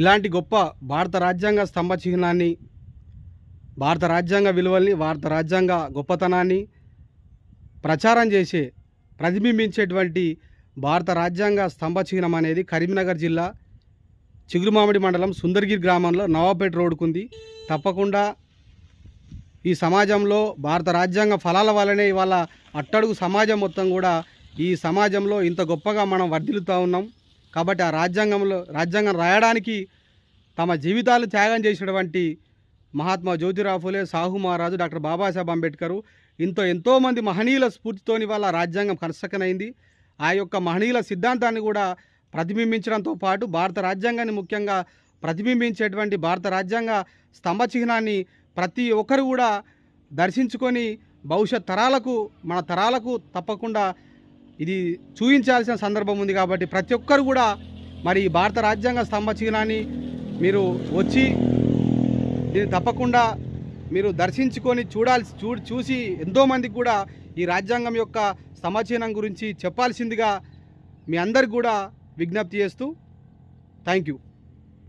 ఇలాంటి గొప్ప భారత రాజ్యాంగ స్తంభ చిహ్నాన్ని భారత రాజ్యాంగ విలువల్ని భారత రాజ్యాంగ గొప్పతనాన్ని ప్రచారం చేసే ప్రతిబింబించేటువంటి భారత రాజ్యాంగ స్తంభ చిహ్నం అనేది కరీంనగర్ జిల్లా చిగురుమామిడి మండలం సుందర్గిరి గ్రామంలో నవాపేట రోడ్డుకుంది. తప్పకుండా ఈ సమాజంలో భారత రాజ్యాంగ ఫలాల వల్లనే ఇవాళ అట్టడుగు సమాజం మొత్తం కూడా ఈ సమాజంలో ఇంత గొప్పగా మనం వర్ధిల్లుతూ ఉన్నాం. కాబట్టి ఆ రాజ్యాంగంలో రాజ్యాంగం రాయడానికి తమ జీవితాలు త్యాగం చేసినటువంటి మహాత్మా జ్యోతిరావు ఫులే సాహు మహారాజు డాక్టర్ బాబాసాహెబ్ అంబేద్కరు ఇంతో ఎంతోమంది మహనీయుల స్ఫూర్తితోని వాళ్ళ రాజ్యాంగం కన్స్ట్రక్షన్ ఆ యొక్క మహనీయుల సిద్ధాంతాన్ని కూడా ప్రతిబింబించడంతో పాటు భారత రాజ్యాంగాన్ని ముఖ్యంగా ప్రతిబింబించేటువంటి భారత రాజ్యాంగ స్తంభ చిహ్నాన్ని ప్రతి ఒక్కరు కూడా దర్శించుకొని భవిష్యత్ తరాలకు మన తరాలకు తప్పకుండా ఇది చూపించాల్సిన సందర్భం ఉంది కాబట్టి ప్రతి ఒక్కరు కూడా మరి ఈ భారత రాజ్యాంగ స్తంభ చిహ్నాన్ని మీరు వచ్చి దీన్ని తప్పకుండా మీరు దర్శించుకొని చూడాల్సి చూ చూసి ఎంతోమందికి కూడా ఈ రాజ్యాంగం యొక్క సమాచీనం గురించి చెప్పాల్సిందిగా మీ అందరికి కూడా విజ్ఞప్తి చేస్తూ థ్యాంక్ యూ.